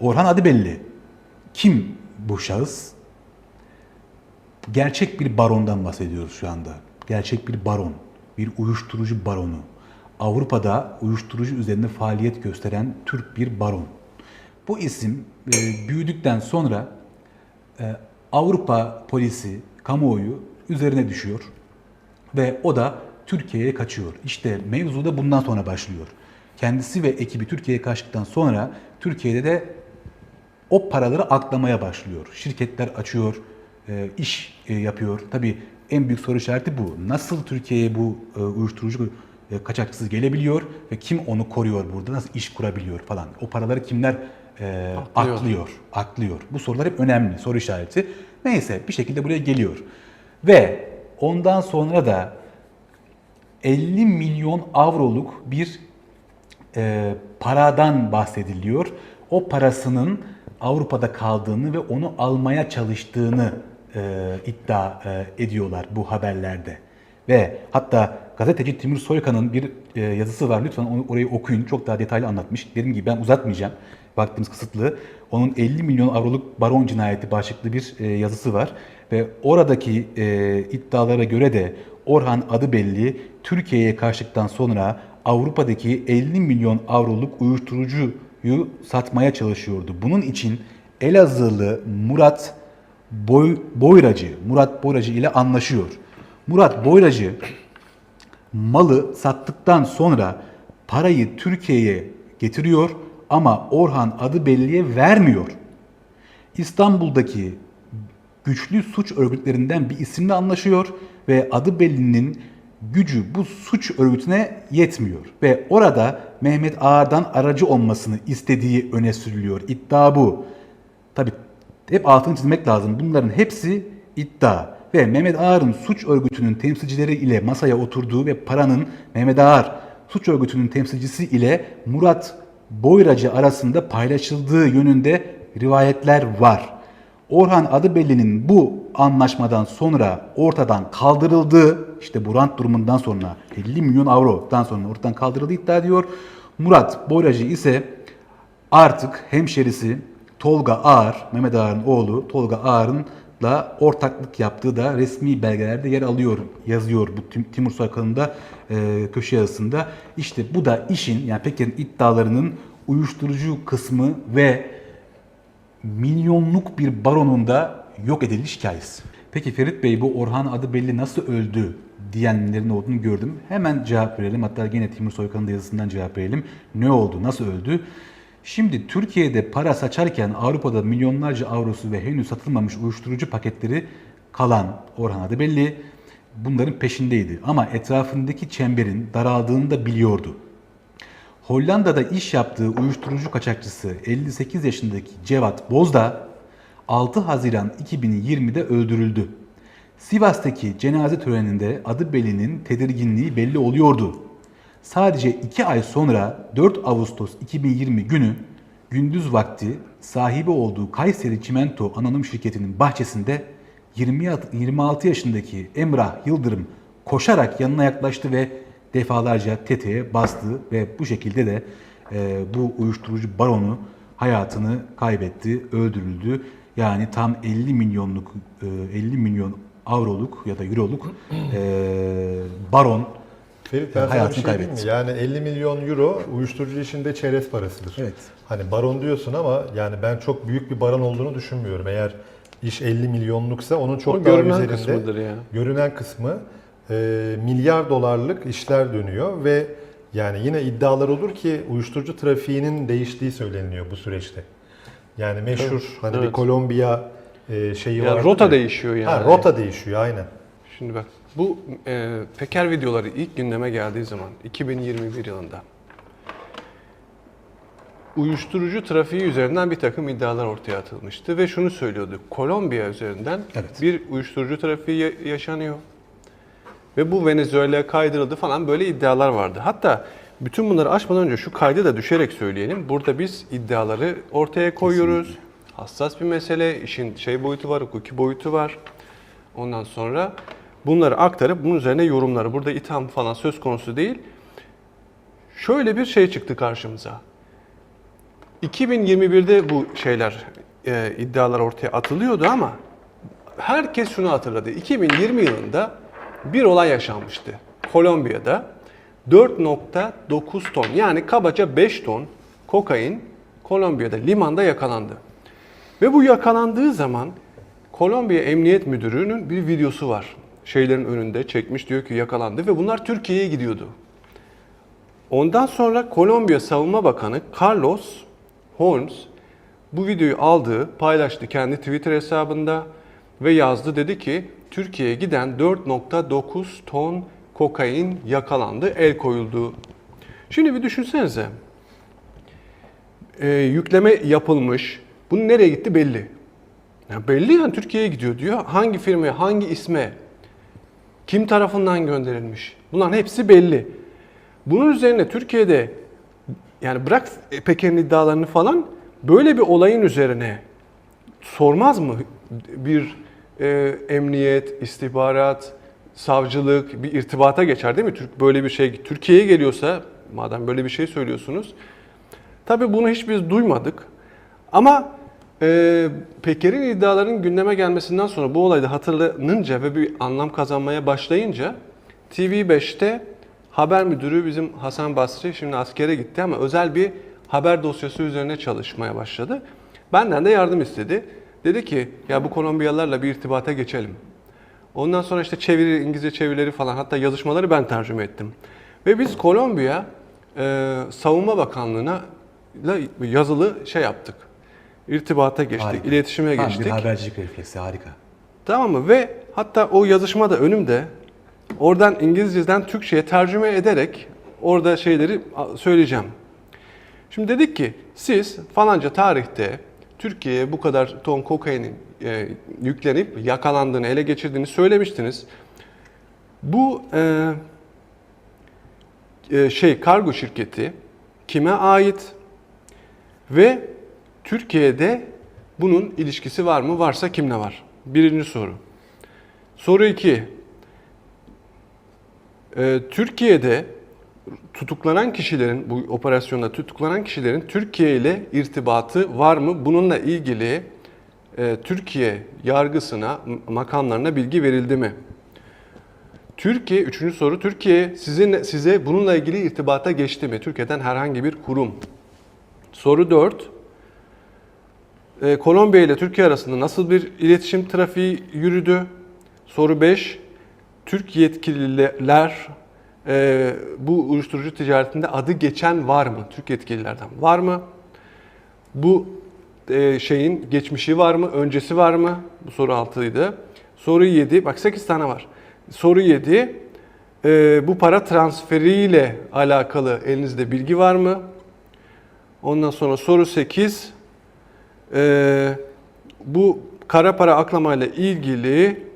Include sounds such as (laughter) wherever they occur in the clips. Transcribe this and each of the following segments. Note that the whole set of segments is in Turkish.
Orhan adı belli. Kim bu şahıs? Gerçek bir barondan bahsediyoruz şu anda. Gerçek bir baron, bir uyuşturucu baronu. Avrupa'da uyuşturucu üzerinde faaliyet gösteren Türk bir baron. Bu isim e, büyüdükten sonra e, Avrupa polisi, kamuoyu üzerine düşüyor ve o da Türkiye'ye kaçıyor. İşte mevzu da bundan sonra başlıyor. Kendisi ve ekibi Türkiye'ye kaçtıktan sonra Türkiye'de de o paraları aklamaya başlıyor. Şirketler açıyor, e, iş e, yapıyor. Tabii en büyük soru işareti bu. Nasıl Türkiye'ye bu e, uyuşturucu kaçakçısı gelebiliyor ve kim onu koruyor burada? Nasıl iş kurabiliyor falan? O paraları kimler e, Aklıyor. aklıyor, aklıyor? Bu sorular hep önemli, soru işareti. Neyse bir şekilde buraya geliyor. Ve ondan sonra da 50 milyon avroluk bir e, paradan bahsediliyor. O parasının Avrupa'da kaldığını ve onu almaya çalıştığını e, iddia e, ediyorlar bu haberlerde. Ve hatta gazeteci Timur Soykan'ın bir e, yazısı var. Lütfen onu orayı okuyun. Çok daha detaylı anlatmış. Dediğim gibi ben uzatmayacağım. Vaktimiz kısıtlı. Onun 50 milyon avroluk baron cinayeti başlıklı bir e, yazısı var. Ve oradaki e, iddialara göre de Orhan adı belli Türkiye'ye kaçtıktan sonra Avrupa'daki 50 milyon avroluk uyuşturucuyu satmaya çalışıyordu. Bunun için Elazığlı Murat Boy, Boyracı, Murat Boyracı ile anlaşıyor. Murat Boyracı malı sattıktan sonra parayı Türkiye'ye getiriyor ama Orhan adı belliye vermiyor. İstanbul'daki güçlü suç örgütlerinden bir isimle anlaşıyor ve adı bellinin gücü bu suç örgütüne yetmiyor. Ve orada Mehmet Ağar'dan aracı olmasını istediği öne sürülüyor. İddia bu. Tabi hep altını çizmek lazım. Bunların hepsi iddia. Ve Mehmet Ağar'ın suç örgütünün temsilcileri ile masaya oturduğu ve paranın Mehmet Ağar suç örgütünün temsilcisi ile Murat Boyracı arasında paylaşıldığı yönünde rivayetler var. Orhan Adıbelli'nin bu anlaşmadan sonra ortadan kaldırıldığı, işte bu rant durumundan sonra 50 milyon avrodan sonra ortadan kaldırıldığı iddia ediyor. Murat Boyracı ise artık hemşerisi Tolga Ağar, Mehmet Ağar'ın oğlu Tolga Ağar'ınla ortaklık yaptığı da resmi belgelerde yer alıyor, yazıyor bu Tim- Timur Soykan'ın da e, köşe yazısında. İşte bu da işin yani Peker'in iddialarının uyuşturucu kısmı ve milyonluk bir baronun da yok ediliş hikayesi. Peki Ferit Bey bu Orhan adı belli nasıl öldü diyenlerin olduğunu gördüm. Hemen cevap verelim. Hatta yine Timur Soykan'ın da yazısından cevap verelim. Ne oldu? Nasıl öldü? Şimdi Türkiye'de para saçarken Avrupa'da milyonlarca avrosu ve henüz satılmamış uyuşturucu paketleri kalan Orhan adı belli bunların peşindeydi. Ama etrafındaki çemberin daraldığını da biliyordu. Hollanda'da iş yaptığı uyuşturucu kaçakçısı 58 yaşındaki Cevat Bozda 6 Haziran 2020'de öldürüldü. Sivas'taki cenaze töreninde adı Beli'nin tedirginliği belli oluyordu. Sadece 2 ay sonra 4 Ağustos 2020 günü gündüz vakti sahibi olduğu Kayseri Çimento Anonim Şirketi'nin bahçesinde 20 26 yaşındaki Emrah Yıldırım koşarak yanına yaklaştı ve defalarca tetiğe bastı ve bu şekilde de e, bu uyuşturucu baronu hayatını kaybetti, öldürüldü. Yani tam 50 milyonluk, e, 50 milyon avroluk ya da euroluk e, baron Ferit ben hayatını şey kaybetti. Yani 50 milyon euro uyuşturucu işinde çerez parasıdır. Evet. Hani baron diyorsun ama yani ben çok büyük bir baron olduğunu düşünmüyorum. Eğer iş 50 milyonluksa onun çok O daha görünen üzerinde. kısmıdır ya. Görünen kısmı milyar dolarlık işler dönüyor ve yani yine iddialar olur ki uyuşturucu trafiğinin değiştiği söyleniliyor bu süreçte. Yani meşhur hani bir evet. Kolombiya e, şeyi Ya var. rota değişiyor yani. Ha, rota değişiyor aynen. Şimdi bak bu e, Peker videoları ilk gündeme geldiği zaman 2021 yılında uyuşturucu trafiği üzerinden bir takım iddialar ortaya atılmıştı ve şunu söylüyordu. Kolombiya üzerinden Evet. bir uyuşturucu trafiği ya- yaşanıyor. Ve bu Venezuela'ya kaydırıldı falan böyle iddialar vardı. Hatta bütün bunları açmadan önce şu kaydı da düşerek söyleyelim. Burada biz iddiaları ortaya koyuyoruz. Hassas bir mesele, işin şey boyutu var, hukuki boyutu var. Ondan sonra bunları aktarıp bunun üzerine yorumları. Burada itham falan söz konusu değil. Şöyle bir şey çıktı karşımıza. 2021'de bu şeyler e, iddialar ortaya atılıyordu ama herkes şunu hatırladı. 2020 yılında bir olay yaşanmıştı. Kolombiya'da 4.9 ton yani kabaca 5 ton kokain Kolombiya'da limanda yakalandı. Ve bu yakalandığı zaman Kolombiya Emniyet Müdürü'nün bir videosu var. Şeylerin önünde çekmiş diyor ki yakalandı ve bunlar Türkiye'ye gidiyordu. Ondan sonra Kolombiya Savunma Bakanı Carlos Holmes bu videoyu aldı, paylaştı kendi Twitter hesabında ve yazdı dedi ki Türkiye'ye giden 4.9 ton kokain yakalandı, el koyuldu. Şimdi bir düşünsenize. Ee, yükleme yapılmış. Bunun nereye gitti belli. Ya belli yani Türkiye'ye gidiyor diyor. Hangi firmaya, hangi isme, kim tarafından gönderilmiş. Bunların hepsi belli. Bunun üzerine Türkiye'de yani bırak Peker'in iddialarını falan böyle bir olayın üzerine sormaz mı bir e, emniyet, istihbarat, savcılık bir irtibata geçer değil mi? Türk böyle bir şey Türkiye'ye geliyorsa madem böyle bir şey söylüyorsunuz. Tabii bunu hiç biz duymadık. Ama e, Peker'in iddialarının gündeme gelmesinden sonra bu olayda hatırlanınca ve bir anlam kazanmaya başlayınca TV5'te haber müdürü bizim Hasan Basri şimdi askere gitti ama özel bir haber dosyası üzerine çalışmaya başladı. Benden de yardım istedi. Dedi ki ya bu Kolombiyalılarla bir irtibata geçelim. Ondan sonra işte çeviri, İngilizce çevirileri falan hatta yazışmaları ben tercüme ettim. Ve biz Kolombiya e, Savunma Bakanlığı'na la- yazılı şey yaptık. İrtibata geçtik, Harika. iletişime Tam geçtik. bir habercilik refleksi harika. Tamam mı? Ve hatta o yazışma da önümde. Oradan İngilizceden Türkçe'ye tercüme ederek orada şeyleri söyleyeceğim. Şimdi dedik ki siz falanca tarihte Türkiye'ye bu kadar ton kokainin e, yüklenip yakalandığını, ele geçirdiğini söylemiştiniz. Bu e, e, şey kargo şirketi kime ait ve Türkiye'de bunun ilişkisi var mı? Varsa kimle var? Birinci soru. Soru 2. Türkiye'de tutuklanan kişilerin, bu operasyonda tutuklanan kişilerin Türkiye ile irtibatı var mı? Bununla ilgili e, Türkiye yargısına, makamlarına bilgi verildi mi? Türkiye, üçüncü soru, Türkiye sizin, size bununla ilgili irtibata geçti mi? Türkiye'den herhangi bir kurum. Soru 4. Ee, Kolombiya ile Türkiye arasında nasıl bir iletişim trafiği yürüdü? Soru 5. Türk yetkililer e, bu uyuşturucu ticaretinde adı geçen var mı? Türk yetkililerden var mı? Bu e, şeyin geçmişi var mı? Öncesi var mı? Bu soru 6'ydı. Soru 7. Bak 8 tane var. Soru 7. e, bu para transferiyle alakalı elinizde bilgi var mı? Ondan sonra soru 8. Ee, bu kara para aklamayla ilgili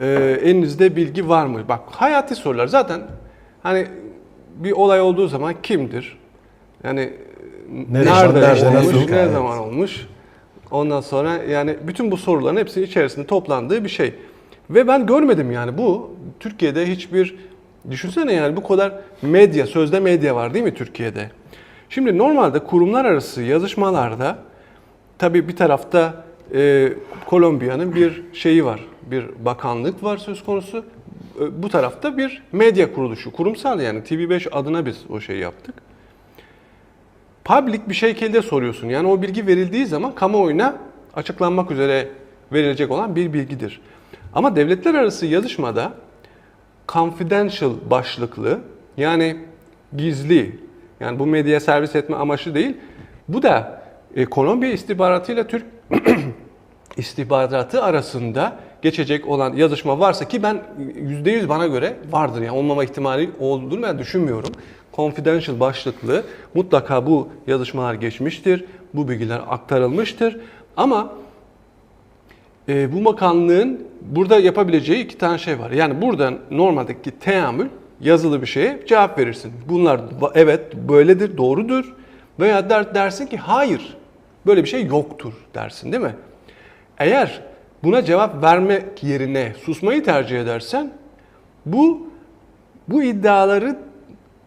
e, elinizde bilgi var mı? Bak hayati sorular zaten hani bir olay olduğu zaman kimdir? Yani Nerede, nerede, nerede, olmuş, nasıl? ne Evet. zaman olmuş? Ondan sonra yani bütün bu soruların hepsinin içerisinde toplandığı bir şey. Ve ben görmedim yani bu Türkiye'de hiçbir düşünsene yani bu kadar medya, sözde medya var değil mi Türkiye'de? Şimdi normalde kurumlar arası yazışmalarda tabii bir tarafta e, Kolombiya'nın bir şeyi var, bir bakanlık var söz konusu. E, bu tarafta bir medya kuruluşu, kurumsal yani TV5 adına biz o şeyi yaptık public bir şekilde soruyorsun. Yani o bilgi verildiği zaman kamuoyuna açıklanmak üzere verilecek olan bir bilgidir. Ama devletler arası yazışmada confidential başlıklı yani gizli yani bu medyaya servis etme amaçlı değil. Bu da e, Kolombiya istihbaratıyla Türk (clears throat) istihbaratı arasında geçecek olan yazışma varsa ki ben %100 bana göre vardır yani olmama ihtimali olduğunu ben düşünmüyorum. Confidential başlıklı mutlaka bu yazışmalar geçmiştir. Bu bilgiler aktarılmıştır. Ama e, bu bakanlığın burada yapabileceği iki tane şey var. Yani buradan normaldeki teamül yazılı bir şeye cevap verirsin. Bunlar evet böyledir, doğrudur. Veya der, dersin ki hayır böyle bir şey yoktur dersin değil mi? Eğer buna cevap vermek yerine susmayı tercih edersen bu bu iddiaları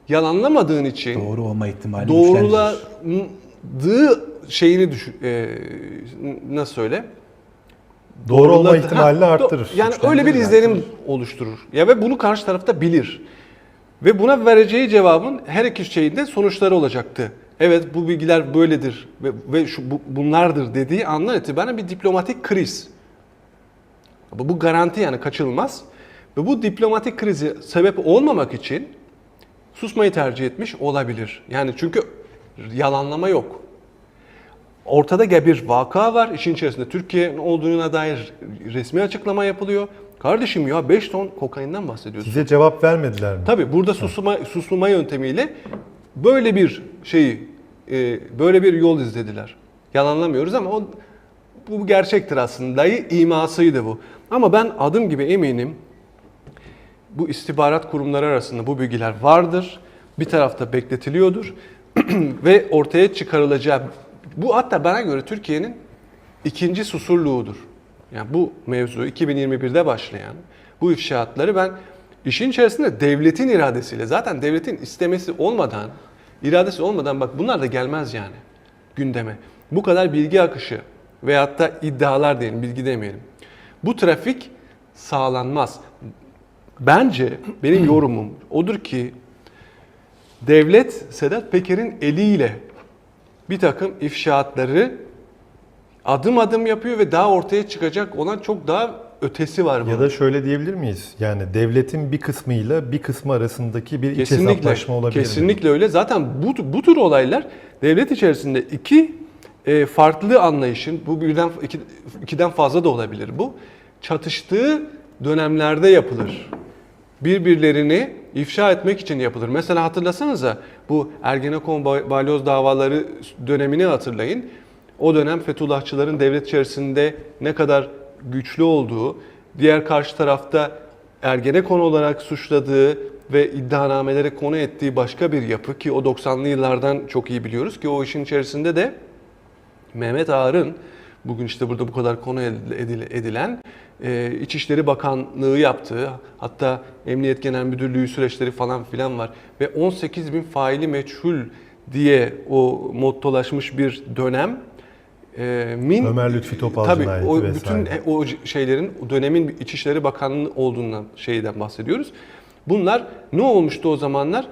yalanlamadığın için Doğru olma ihtimali doğruladığı şeyini düşün, e, nasıl söyle? Doğru olma ihtimalini Ha, arttırır. Yani öyle bir izlenim oluşturur. Ya ve bunu karşı tarafta bilir. Ve buna vereceği cevabın her iki şeyin de sonuçları olacaktı. Evet bu bilgiler böyledir ve, ve şu bu, bunlardır dediği andan itibaren bir diplomatik kriz. Bu, bu garanti yani kaçınılmaz. Ve bu diplomatik krizi sebep olmamak için susmayı tercih etmiş olabilir. Yani çünkü yalanlama yok. Ortada bir vaka var. İşin içerisinde Türkiye olduğuna dair resmi açıklama yapılıyor. Kardeşim ya 5 ton kokainden bahsediyorsun. Size cevap vermediler mi? Tabii burada susma, susma yöntemiyle böyle bir şeyi, e, böyle bir yol izlediler. Yalanlamıyoruz ama o bu gerçektir aslında. imasıydı bu. Ama ben adım gibi eminim bu istihbarat kurumları arasında bu bilgiler vardır. Bir tarafta bekletiliyordur (clears throat) ve ortaya çıkarılacağı bu hatta bana göre Türkiye'nin ikinci susurluğudur. Yani bu mevzu 2021'de başlayan bu ifşaatları ben işin içerisinde devletin iradesiyle zaten devletin istemesi olmadan iradesi olmadan bak bunlar da gelmez yani gündeme. Bu kadar bilgi akışı veyahut da iddialar diyelim bilgi demeyelim. Bu trafik sağlanmaz. Bence benim (clears throat) yorumum odur ki devlet Sedat Peker'in eliyle bir takım ifşaatları adım adım yapıyor ve daha ortaya çıkacak olan çok daha ötesi var bunun. Ya da şöyle diyebilir miyiz? Yani devletin bir kısmıyla bir kısmı arasındaki bir iç hesaplaşma olabilir mi? kesinlikle öyle. Zaten bu, bu tür olaylar devlet içerisinde iki e, farklı anlayışın, bu birden iki, ikiden fazla da olabilir bu, çatıştığı dönemlerde yapılır. Birbirlerini ifşa etmek için yapılır. Mesela hatırlasanıza bu Ergenekon ba- balyoz davaları dönemini hatırlayın. O dönem Fethullahçıların devlet içerisinde ne kadar güçlü olduğu, diğer karşı tarafta Ergenekon olarak suçladığı ve iddianamelere konu ettiği başka bir yapı ki o 90'lı yıllardan çok iyi biliyoruz ki o işin içerisinde de Mehmet Ağar'ın bugün işte burada bu kadar konu edil- edilen e, İçişleri Bakanlığı yaptığı hatta Emniyet Genel Müdürlüğü süreçleri falan filan var ve 18 bin faili meçhul diye o mottolaşmış bir dönem e, min Ömer Lütfi Topal tabii o vesaire. bütün e, o şeylerin dönemin İçişleri Bakanlığı olduğundan şeyden bahsediyoruz. Bunlar ne olmuştu o zamanlar?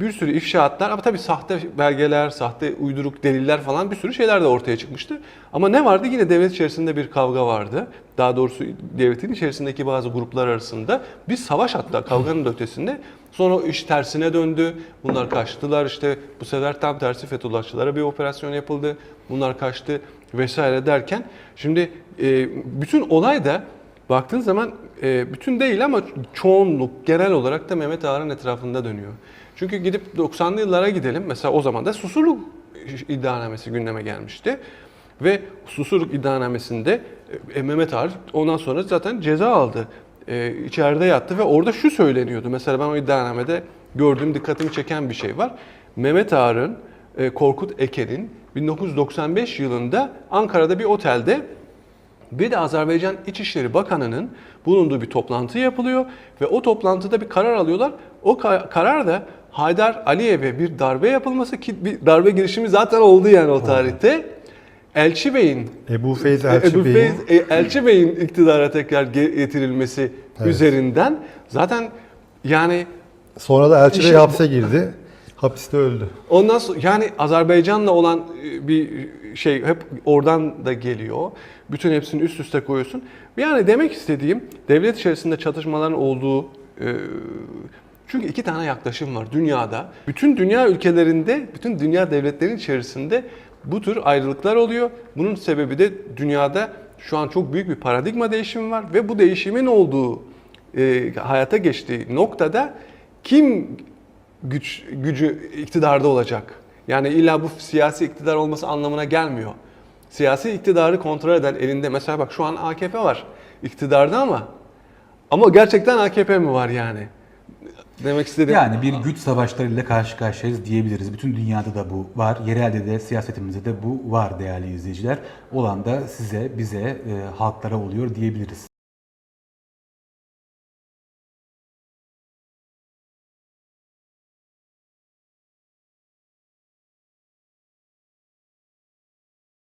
Bir sürü ifşaatlar ama tabii sahte belgeler, sahte uyduruk deliller falan bir sürü şeyler de ortaya çıkmıştı. Ama ne vardı? Yine devlet içerisinde bir kavga vardı. Daha doğrusu devletin içerisindeki bazı gruplar arasında bir savaş hatta kavganın da ötesinde. Sonra iş tersine döndü. Bunlar kaçtılar işte bu sefer tam tersi Fethullahçılara bir operasyon yapıldı. Bunlar kaçtı vesaire derken şimdi e, bütün olay da baktığın zaman e, bütün değil ama çoğunluk genel olarak da Mehmet Ağar'ın etrafında dönüyor. Çünkü gidip 90'lı yıllara gidelim. Mesela o zaman da susurluk iddianamesi gündeme gelmişti. Ve susurluk iddianamesinde e, Mehmet Ağar ondan sonra zaten ceza aldı. E, içeride yattı ve orada şu söyleniyordu. Mesela ben o iddianamede gördüğüm dikkatimi çeken bir şey var. Mehmet Ağar'ın, e, Korkut Eker'in 1995 yılında Ankara'da bir otelde bir de Azerbaycan İçişleri Bakanı'nın bulunduğu bir toplantı yapılıyor ve o toplantıda bir karar alıyorlar. O ka- karar da Haydar Aliyev'e bir darbe yapılması ki bir darbe girişimi zaten oldu yani o tarihte. Elçi Bey'in Ebu Feyz Elçi Ebu Bey'in Feyz- e, Elçi Bey'in iktidara tekrar ge- getirilmesi Evet. üzerinden zaten yani sonra da Elçi Bey hapse girdi. Hapiste öldü. Ondan sonra yani Azerbaycan'la olan e, bir şey hep oradan da geliyor. Bütün hepsini üst üste koyuyorsun. Yani demek istediğim devlet içerisinde çatışmaların olduğu e, çünkü iki tane yaklaşım var dünyada. Bütün dünya ülkelerinde, bütün dünya devletlerinin içerisinde bu tür ayrılıklar oluyor. Bunun sebebi de dünyada şu an çok büyük bir paradigma değişimi var ve bu değişimin olduğu e, hayata geçtiği noktada kim güç gücü iktidarda olacak. Yani illa bu siyasi iktidar olması anlamına gelmiyor. Siyasi iktidarı kontrol eden elinde mesela bak şu an AKP var iktidarda ama ama gerçekten AKP mi var yani? Demek istediğim Yani bir güç savaşlarıyla karşı karşıyayız diyebiliriz. Bütün dünyada da bu var. Yerelde de siyasetimizde de bu var değerli izleyiciler. Olan da size, bize, e, halklara oluyor diyebiliriz.